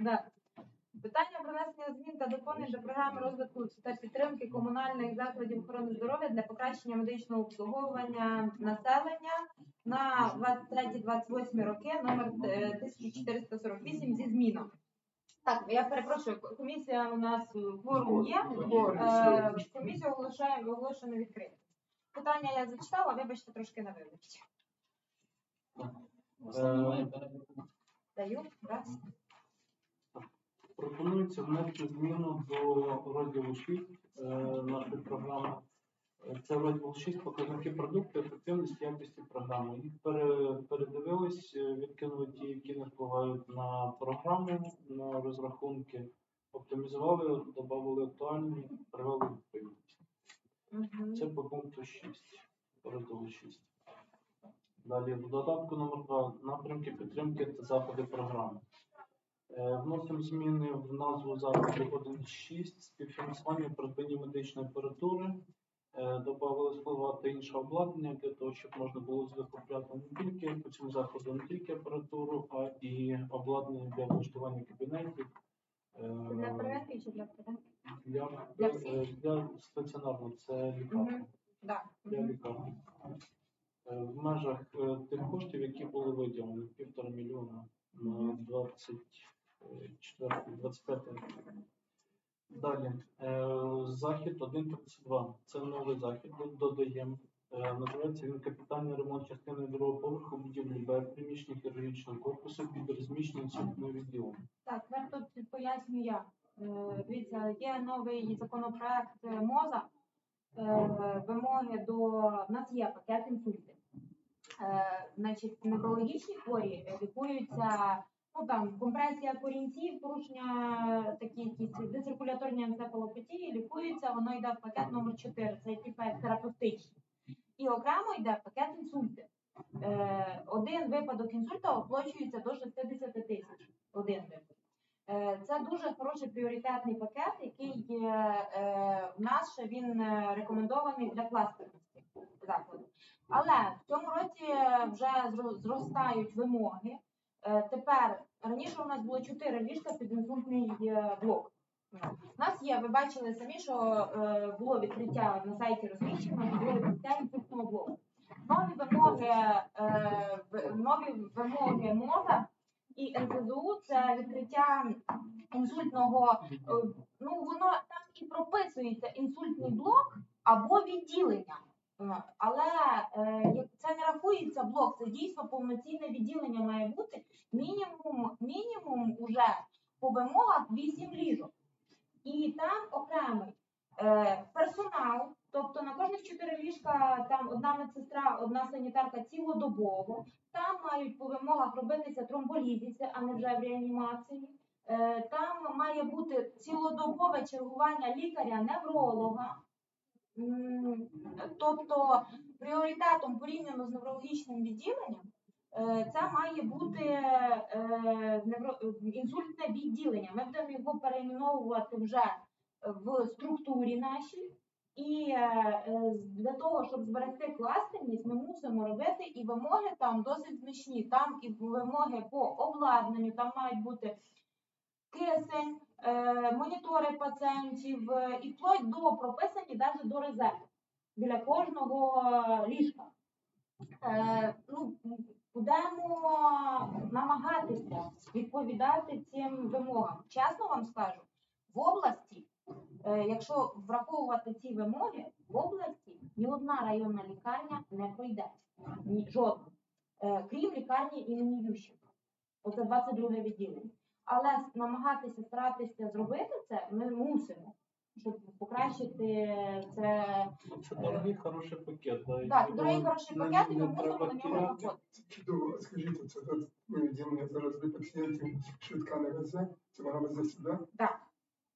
Да. Питання про внесення змін та доповнень до програми розвитку та підтримки комунальних закладів охорони здоров'я для покращення медичного обслуговування населення на 23-28 роки, номер е, 1448 зі змінами. Так, я перепрошую, комісія у нас е, кворум є. Е, Комісію оголошуємо оголошено відкрито. Питання я зачитала, вибачте трошки на вибачте. Даю, раз. Пропонується внести зміну до розділу 6 е, нашої програми. Це розділ 6 показники продукту, ефективності, якості програми. Їх передивились, е, відкинули ті, які не впливають на програму, на розрахунки, оптимізували, додали актуальні, привели відповідність. Це по пункту 6, розділу 6. Далі в додатку номер 2 напрямки підтримки та заходи програми. Е, Вносимо зміни в назву заходу 1.6, співфінансування придбання медичної апаратури. Е, Добавили слова та інше обладнання для того, щоб можна було закупляти не тільки по цьому заходу, не тільки апаратуру, а і обладнання для влаштування кабінетів. е, Для приватки чи для для, Для для стаціонарного, це лікарня. Мгм. Да. Для лікарні. Е, В межах е, тих коштів, які були виділені, півтора мільйона на Мгм. 24-25 рік. Далі, е, захід 1.32. Це новий захід, додаємо. Е, Називається він капітальний ремонт частини другого поверху будівлі Б, приміщення хірургічного корпусу під розміщенням інсультного відділення. Так, тепер тут поясню я. Е, Дивіться, є новий законопроект е, МОЗа, е, вимоги до в нас є пакет інсультів. Е, Значить, неврологічні хворі лікуються, ну там компресія корінців, порушення такі якісь дециркуляторні енцефалопатії, лікуються, воно йде в пакет номер 4, це типу як терапевтичний. І окремо йде пакет інсульти. Е, один випадок інсульта оплачується до 60 тисяч. Один випадок. Е, Це дуже хороший пріоритетний пакет, який в нас ще він рекомендований для закладу. Але в цьому році е, вже зростають вимоги. Е, Тепер раніше у нас було 4 ліжка під інсультний е, блок. У нас є, ви бачили самі, що було відкриття на сайті розміщено, було відкриття інсультного блоку. Нові вимоги, нові вимоги МОЗа і НСЗУ це відкриття інсультного, ну воно там і прописується інсультний блок або відділення. Е, Але е, це не рахується блок, це дійсно повноцінне відділення має бути. Мінімум, мінімум уже по вимогах 8 ліжок. І там окремий е, персонал, тобто на кожних 4 ліжка там одна медсестра, одна санітарка цілодобово. Там мають по вимогах робитися тромболізіси, а не вже в реанімації. Там має бути цілодобове чергування лікаря-невролога. Тобто пріоритетом порівняно з неврологічним відділенням е, це має бути е, інсультне відділення. Ми будемо його перейменовувати вже в структурі нашій. І е, для того, щоб зберегти кластерність, ми мусимо робити і вимоги там досить значні. Там і вимоги по обладнанню, там мають бути кисень, е, монітори пацієнтів е, і вплоть до прописані навіть до резерву біля кожного ліжка. Е, ну, будемо намагатися відповідати цим вимогам. Чесно вам скажу, в області, е, якщо враховувати ці вимоги, в області ні одна районна лікарня не пройде. Жодна. Е, крім лікарні імені Ющенка. Оце 22 відділення. Але намагатися старатися зробити це ми мусимо, щоб покращити це. Це дорогий хороший пакет. да, і Так, дорогий хороший не- пакет, і ми мусимо на нього виходити. Чудово, скажіть, оце тут ну, зараз для пацієнтів швидка не везе, це вона везе сюди. Так.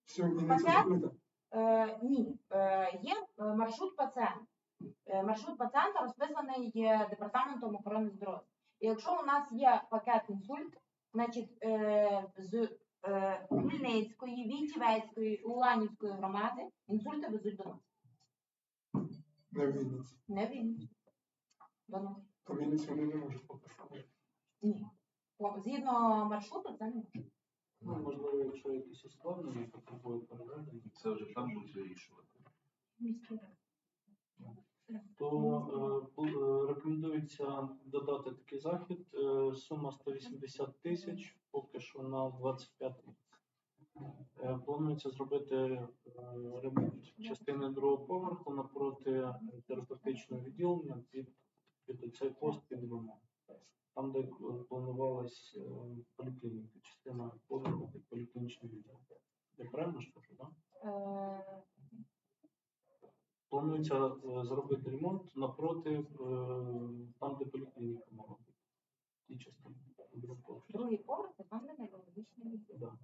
Все, Пакет? закрита. Е, ні, е, є е, маршрут пацієнта. Е, маршрут пацієнта розписаний е, департаментом охорони здоров'я. І якщо у нас є пакет інсульт, значить е, з е, Хмельницької, Вітівецької, Уланівської громади інсульти везуть до нас. Не в Вінниці. Не він. До нас. По Вінниці вони не можуть попасти. Ні. Згідно маршруту, це не може. Ну, можливо, якщо якісь ускладнення потребує переведення, Це вже там будуть вирішувати. Міський. То е, е, рекомендується додати такий захід. Е, сума 180 тисяч, поки що на 25 рік. Планується зробити ремонт частини другого поверху напроти терапевтичного відділення під, під цей пост під ремонт. Там, де планувалась поліклініка, частина поверху під поліклінічний відділ. Я правильно ж кажу, так? Е, Планується е, зробити ремонт напроти е, там, де поліклініка мала. Ті частини. Другий поверх це там, де неврологічне відділення.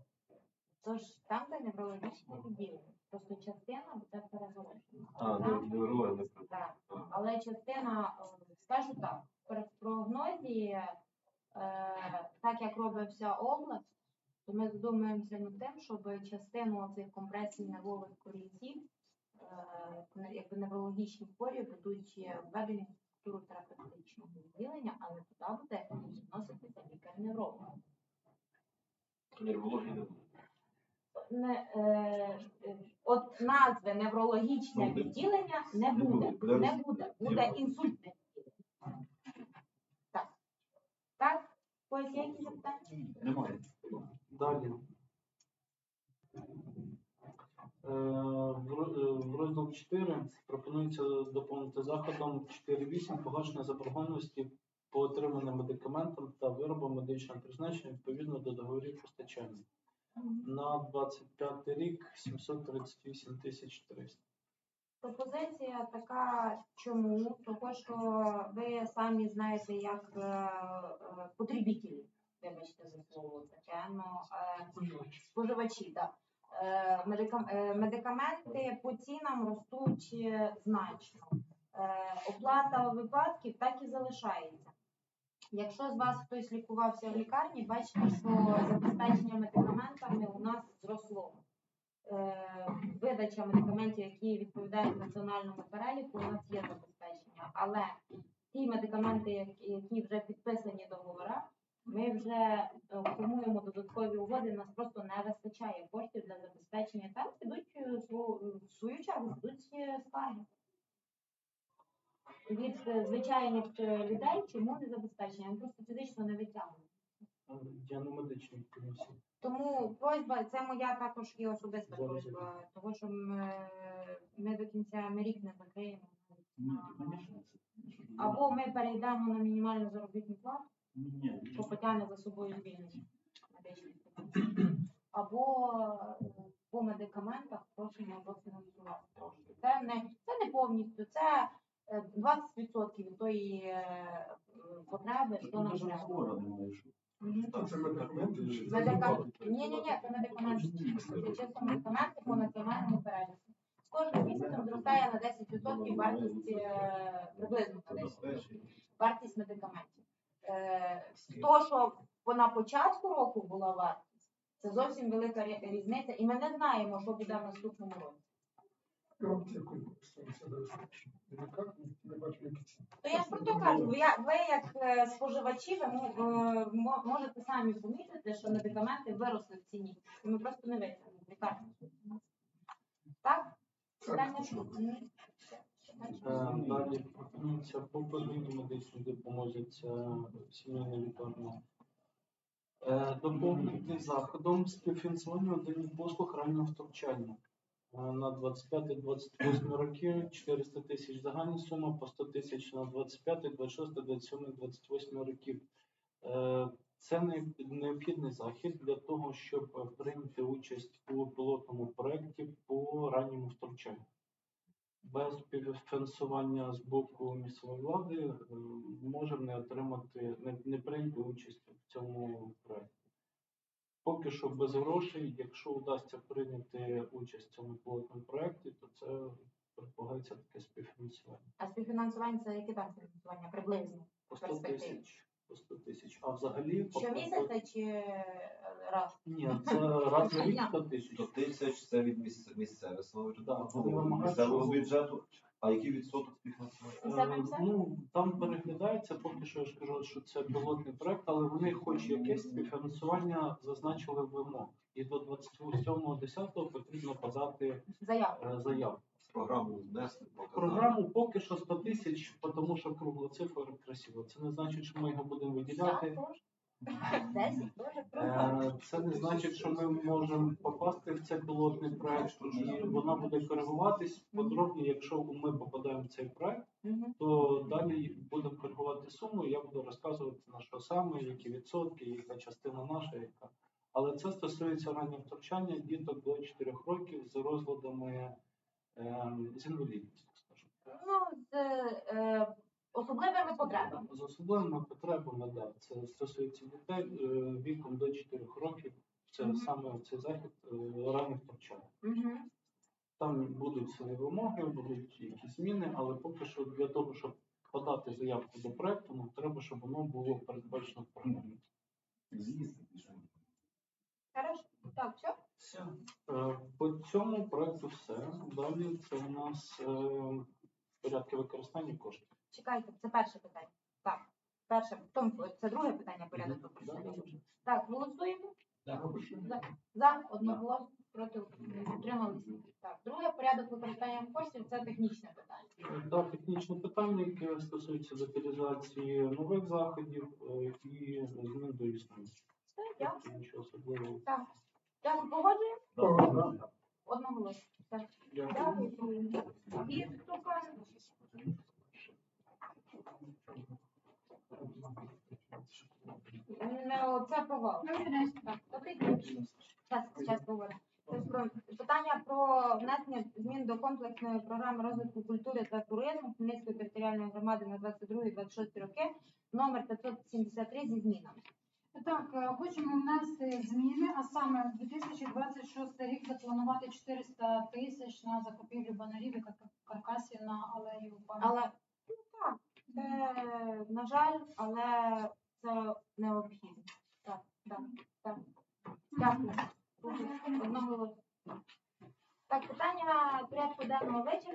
Тож там, де неврологічне відділення. Просто частина буде перегорожена. А, Там- не неврологія не про- Так. Але частина, е, скажу так, при прогнозі, так як робився область, то ми задумуємося над тим, щоб частину цих компресій нервових корінців, якби неврологічні хворі, будуть введені в структуру терапевтичного відділення, але туди буде відноситися лікар-невролог. Не буде. Не, е, е, от назви неврологічне Ну, відділення не буде. Не буде. Буде інсультне відділення. Так. Так? Ось запитання? Немає. Далі. В 4 пропонується доповнити заходом 4.8 погашення заборгованості по отриманим медикаментам та виробам медичного призначення відповідно до договорів постачання. На 25 рік 738 тисяч 300. Пропозиція така, чому? Тому що ви самі знаєте, як е, е, потребітелі, вибачте за слово таке, ну, е, споживачі, так. Е, Медикаменти по цінам ростуть е, значно. Е, Оплата випадків так і залишається. Якщо з вас хтось лікувався в лікарні, бачите, що забезпечення медикаментами у нас зросло. Е, Видача медикаментів, які відповідають національному переліку, у нас є забезпечення. Але ті медикаменти, які- вже підписані договори, ми вже е, формуємо додаткові угоди, нас просто не вистачає коштів для забезпечення. Там підуть е, в свою чергу підуть е, скарги. Від е, звичайних е, людей чому не забезпечення? Ми просто фізично не. Е, Я на медичній комісії. Тому просьба, це моя також і особиста Зараз просьба, того що ми, ми до кінця ми рік не закриємо. Або ми перейдемо на мінімальну заробітну плату, що потягне за собою звільнення медичних. Або е, по медикаментах просимо дофінансувати. трошки. Це не, це не повністю, це е, 20% від тої е, потреби, що нам треба. Це медикаменти чи. Ні, ні, ні, це медикаменти. Це чисто медикаменти по національному переліку. З кожним місяцем зростає на 10% вартість е, приблизно на 10% вартість медикаментів. Е, то, що по- на початку року була вартість, це зовсім велика різниця, і ми не знаємо, що буде в наступному році. То я ж про то кажу, ви, ви як е, споживачі, ви е, мо- можете самі помітити, що медикаменти виросли в ціні. І ми просто не витягнемо лікарні. Так? Питання? Е, Далі пропонується по подвійній медичній допомозі це сімейна лікарня. Е, Доповнити заходом співфінансування наданих послуг раннього втручання. Е, На 25-28 роки 400 тисяч загальна сума, по 100 тисяч на 25, 26, 27, 28 років. Це необхідний захід для того, щоб прийняти участь у пілотному проєкті по ранньому втручанню без співфінансування з боку місцевої влади е, можемо не отримати, не, не прийняти участь в цьому проєкті. Поки що без грошей, якщо вдасться прийняти участь в цьому пілотному проєкті, то це предполагається таке співфінансування. А співфінансування це яке там фінансування? Приблизно. По 100 тисяч. По 100 тисяч. А взагалі по- Щомісяця чи е, раз. Ні, це раз на рік 100 тисяч. 100 тисяч це від місце- місцеве самоврядування, вимагають, місцевого щоб- бюджету. А який відсоток співфінансування? Е, Ну, там переглядається, поки що я ж кажу, що це пілотний проект, але вони хоч якесь співфінансування зазначили в вимог. І до 27.10 потрібно подати Заяву. е, заяву. Програму внесли, показали. Програму поки що 100 тисяч, тому що кругла цифра красиво. Це не значить, що ми його будемо виділяти. Е, Це не значить, що ми можемо попасти в цей пілотний проект, і вона буде коригуватись подробні. Якщо ми попадаємо в цей проект, то далі будемо коригувати суму, і я буду розказувати на що саме, які відсотки, яка частина наша, яка. Але це стосується раннього втручання діток до 4 років з розладами ем, з інвалідністю, скажімо. Ну, з е, особливими потребами. З особливими потребами, да. Це стосується дітей е, віком до 4 років. Це Мгм. саме цей захід е, ранніх втручань. Угу. Там будуть свої вимоги, будуть якісь зміни, але поки що для того, щоб подати заявку до проекту, ну, треба, щоб воно було передбачено в програмі. Що. Хорошо. Так, все? Все. По цьому проекту все. Далі це у нас е, порядки використання коштів. Чекайте, це перше питання. Так, перше, потім це друге питання порядок да. Так, голосуємо. За, за одноголосно проти утрималися. Так, друге порядок використання коштів це технічне питання. Да, технічне питання, яке стосується деталізації нових заходів е, і змін до існуючих. Все, дякую. Нічого особливого. Так. Дякую, погоджуємо? Погоджуємо. Одноголосно. Так. Дякую. Дякую. І хто Не, це провал. Так, добрий день. Зараз, зараз. Питання про внесення змін до комплексної програми розвитку культури та туризму Хмельницької територіальної громади на 22-26 роки, номер 573 зі змінами. Так, е, хочемо внести зміни, а саме 2026 рік запланувати 400 тисяч на закупівлю банерів і кар- каркасів на алею. Але ну так, це на жаль, але це необхідно. Так, так, так. Дякую. Одного. Так, питання порядку денного вичерпано.